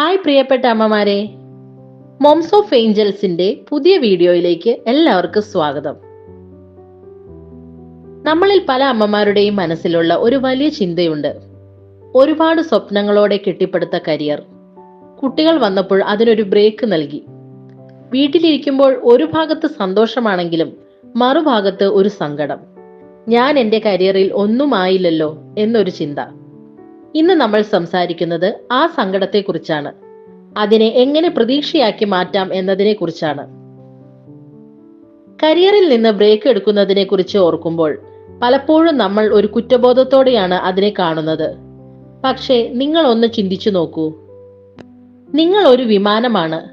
Hi പ്രിയപ്പെട്ട അമ്മമാരെ. Moms of ഏഞ്ചൽസിന്റെ പുതിയ വീഡിയോയിലേക്ക് എല്ലാവർക്കും സ്വാഗതം. നമ്മളിൽ പല അമ്മമാരുടെയും മനസ്സിലുള്ള ഒരു വലിയ ചിന്തയുണ്ട്. ഒരുപാട് സ്വപ്നങ്ങളോടെ കെട്ടിപ്പടുത്ത കരിയർ. കുട്ടികൾ വന്നപ്പോൾ അതിനൊരു ബ്രേക്ക് നൽകി. വീട്ടിലിരിക്കുമ്പോൾ ഒരു ഭാഗത്ത് സന്തോഷമാണെങ്കിലും മറുഭാഗത്ത് ഒരു സങ്കടം. ഞാൻ എന്റെ കരിയറിൽ ഒന്നും ആയില്ലല്ലോ എന്നൊരു ചിന്ത. ഇന്ന് നമ്മൾ സംസാരിക്കുന്നത് ആ സങ്കടത്തെക്കുറിച്ചാണ്. അതിനെ എങ്ങനെ പ്രതീക്ഷയാക്കി മാറ്റാം എന്നതിനെ കുറിച്ചാണ് കരിയറിൽ നിന്ന് ബ്രേക്ക് എടുക്കുന്നതിനെ കുറിച്ച് ഓർക്കുമ്പോൾ പലപ്പോഴും നമ്മൾ ഒരു കുറ്റബോധത്തോടെയാണ് അതിനെ കാണുന്നത്. പക്ഷേ നിങ്ങൾ ഒന്ന് ചിന്തിച്ചു നോക്കൂ. നിങ്ങൾ ഒരു വിമാനമാണ്.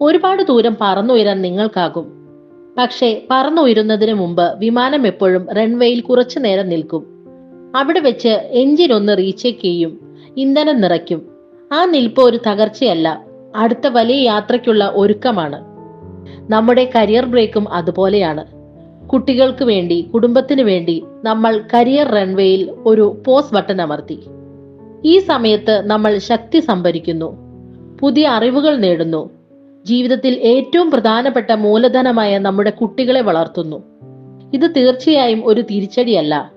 ഒരുപാട് ദൂരം പറന്നുയരാൻ നിങ്ങൾക്കാകും. പക്ഷേ പറന്നുയരുന്നതിന് മുമ്പ് വിമാനം എപ്പോഴും റൺവേയിൽ കുറച്ചു നേരം നിൽക്കും. അവിടെ വെച്ച് എഞ്ചിൻ ഒന്ന് റീചെക്ക് ചെയ്യും. ഇന്ധനം നിറയ്ക്കും. ആ നിൽപ്പ് ഒരു തകർച്ചയല്ല അടുത്ത വലിയ യാത്രയ്ക്കുള്ള ഒരുക്കമാണ്. നമ്മുടെ കരിയർ ബ്രേക്കും അതുപോലെയാണ്. കുട്ടികൾക്ക് വേണ്ടി കുടുംബത്തിന് വേണ്ടി നമ്മൾ കരിയർ റൺവേയിൽ ഒരു പോസ് ബട്ടൺ അമർത്തി. ഈ സമയത്ത് നമ്മൾ ശക്തി സംഭരിക്കുന്നു പുതിയ അറിവുകൾ നേടുന്നു ജീവിതത്തിൽ ഏറ്റവും പ്രധാനപ്പെട്ട മൂലധനമായ നമ്മുടെ കുട്ടികളെ വളർത്തുന്നു. ഇത് തീർച്ചയായും ഒരു തിരിച്ചടിയല്ല.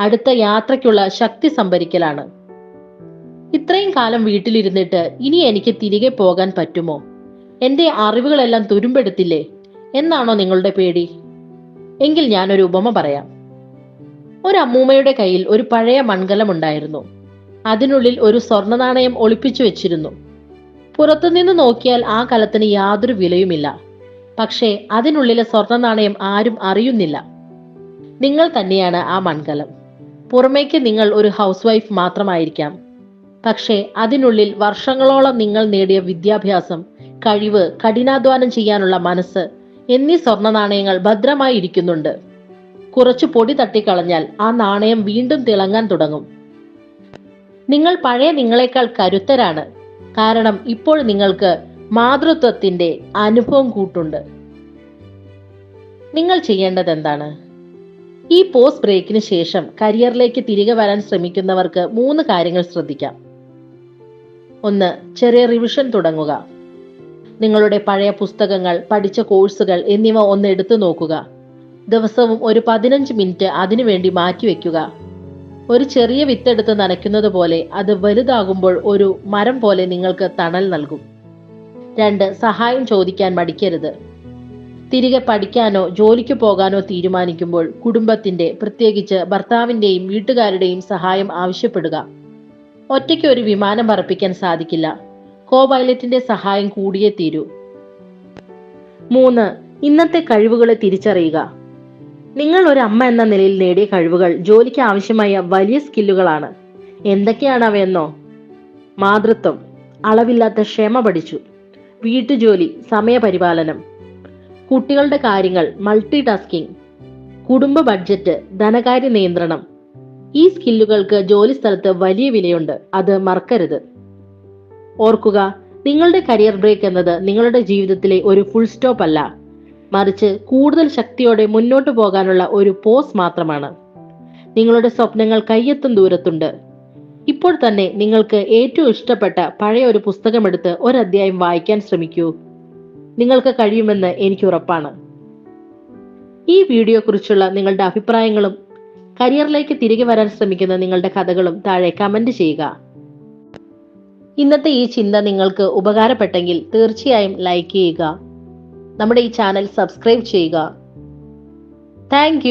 അടുത്ത യാത്രയ്ക്കുള്ള ശക്തി സംഭരിക്കലാണ്. ഇത്രയും കാലം വീട്ടിലിരുന്നിട്ട് ഇനി എനിക്ക് തിരികെ പോകാൻ പറ്റുമോ? എന്റെ അറിവുകളെല്ലാം തുരുമ്പെടുത്തില്ലേ? എന്നാണോ നിങ്ങളുടെ പേടി? എങ്കിൽ ഞാനൊരു ഉപമ പറയാം. ഒരു അമ്മൂമ്മയുടെ കയ്യിൽ ഒരു പഴയ മൺകലം ഉണ്ടായിരുന്നു അതിനുള്ളിൽ ഒരു സ്വർണ നാണയം ഒളിപ്പിച്ചു വെച്ചിരുന്നു. പുറത്തുനിന്ന് നോക്കിയാൽ ആ കലത്തിന് യാതൊരു വിലയുമില്ല. പക്ഷേ അതിനുള്ളിലെ സ്വർണ നാണയം ആരും അറിയുന്നില്ല. നിങ്ങൾ തന്നെയാണ് ആ മൺകലം. പുറമേക്ക് നിങ്ങൾ ഒരു ഹൗസ് വൈഫ് മാത്രമായിരിക്കാം. പക്ഷേ അതിനുള്ളിൽ വർഷങ്ങളോളം നിങ്ങൾ നേടിയ വിദ്യാഭ്യാസം കഴിവ് കഠിനാധ്വാനം ചെയ്യാനുള്ള മനസ്സ് എന്നീ സ്വർണ നാണയങ്ങൾ ഭദ്രമായി ഇരിക്കുന്നുണ്ട്. കുറച്ച് പൊടി തട്ടിക്കളഞ്ഞാൽ ആ നാണയം വീണ്ടും തിളങ്ങാൻ തുടങ്ങും. നിങ്ങൾ പഴയ നിങ്ങളെക്കാൾ കരുത്തരാണ്. കാരണം ഇപ്പോൾ നിങ്ങൾക്ക് മാതൃത്വത്തിന്റെ അനുഭവം കൂട്ടുണ്ട്. നിങ്ങൾ ചെയ്യേണ്ടത് എന്താണ് ഈ പോസ്റ്റ് ബ്രേക്കിന് ശേഷം കരിയറിലേക്ക് തിരികെ വരാൻ ശ്രമിക്കുന്നവർക്ക് മൂന്ന് കാര്യങ്ങൾ ശ്രദ്ധിക്കാം. ഒന്ന് ചെറിയ റിവിഷൻ തുടങ്ങുക. നിങ്ങളുടെ പഴയ പുസ്തകങ്ങൾ പഠിച്ച കോഴ്സുകൾ എന്നിവ ഒന്ന് എടുത്തു നോക്കുക. ദിവസവും ഒരു പതിനഞ്ച് മിനിറ്റ് അതിനുവേണ്ടി മാറ്റിവെക്കുക ഒരു ചെറിയ വിത്തെടുത്ത് നനയ്ക്കുന്നത് പോലെ അത് വലുതാകുമ്പോൾ ഒരു മരം പോലെ നിങ്ങൾക്ക് തണൽ നൽകും. രണ്ട് സഹായം ചോദിക്കാൻ മടിക്കരുത്. തിരികെ പഠിക്കാനോ ജോലിക്ക് പോകാനോ തീരുമാനിക്കുമ്പോൾ കുടുംബത്തിന്റെ പ്രത്യേകിച്ച് ഭർത്താവിന്റെയും വീട്ടുകാരുടെയും സഹായം ആവശ്യപ്പെടുക. ഒറ്റയ്ക്ക് ഒരു വിമാനം പറപ്പിക്കാൻ സാധിക്കില്ല. കോ പൈലറ്റിന്റെ സഹായം കൂടിയേ തീരൂ. മൂന്ന് ഇന്നത്തെ കഴിവുകളെ തിരിച്ചറിയുക. നിങ്ങൾ ഒരു അമ്മ എന്ന നിലയിൽ നേടിയ കഴിവുകൾ ജോലിക്ക് ആവശ്യമായ വലിയ സ്കില്ലുകളാണ്. എന്തൊക്കെയാണ് അവയെന്നോ? മാതൃത്വം അളവില്ലാത്ത ക്ഷമ പഠിച്ചു. വീട്ടുജോലി സമയപരിപാലനം. കുട്ടികളുടെ കാര്യങ്ങൾ മൾട്ടി ടാസ്കിംഗ് കുടുംബ ബഡ്ജറ്റ് ധനകാര്യ നിയന്ത്രണം. ഈ സ്കില്ലുകൾക്ക് ജോലി സ്ഥലത്ത് വലിയ വിലയുണ്ട്. അത് മറക്കരുത്. ഓർക്കുക നിങ്ങളുടെ കരിയർ ബ്രേക്ക് എന്നത് നിങ്ങളുടെ ജീവിതത്തിലെ ഒരു ഫുൾ സ്റ്റോപ്പ് അല്ല. മറിച്ച് കൂടുതൽ ശക്തിയോടെ മുന്നോട്ട് പോകാനുള്ള ഒരു പോസ് മാത്രമാണ്. നിങ്ങളുടെ സ്വപ്നങ്ങൾ കയ്യെത്തും ദൂരത്തുണ്ട്. ഇപ്പോൾ തന്നെ നിങ്ങൾക്ക് ഏറ്റവും ഇഷ്ടപ്പെട്ട പഴയ ഒരു പുസ്തകമെടുത്ത് ഒരധ്യായം വായിക്കാൻ ശ്രമിക്കൂ. നിങ്ങൾക്ക് കഴിയുമെന്ന് എനിക്ക് ഉറപ്പാണ്. ഈ വീഡിയോ കുറിച്ചുള്ള നിങ്ങളുടെ അഭിപ്രായങ്ങളും കരിയറിലേക്ക് തിരികെ വരാൻ ശ്രമിക്കുന്ന നിങ്ങളുടെ കഥകളും താഴെ കമന്റ് ചെയ്യുക. ഇന്നത്തെ ഈ ചിന്ത നിങ്ങൾക്ക് ഉപകാരപ്പെട്ടെങ്കിൽ തീർച്ചയായും ലൈക്ക് ചെയ്യുക. നമ്മുടെ ഈ ചാനൽ സബ്സ്ക്രൈബ് ചെയ്യുക. താങ്ക്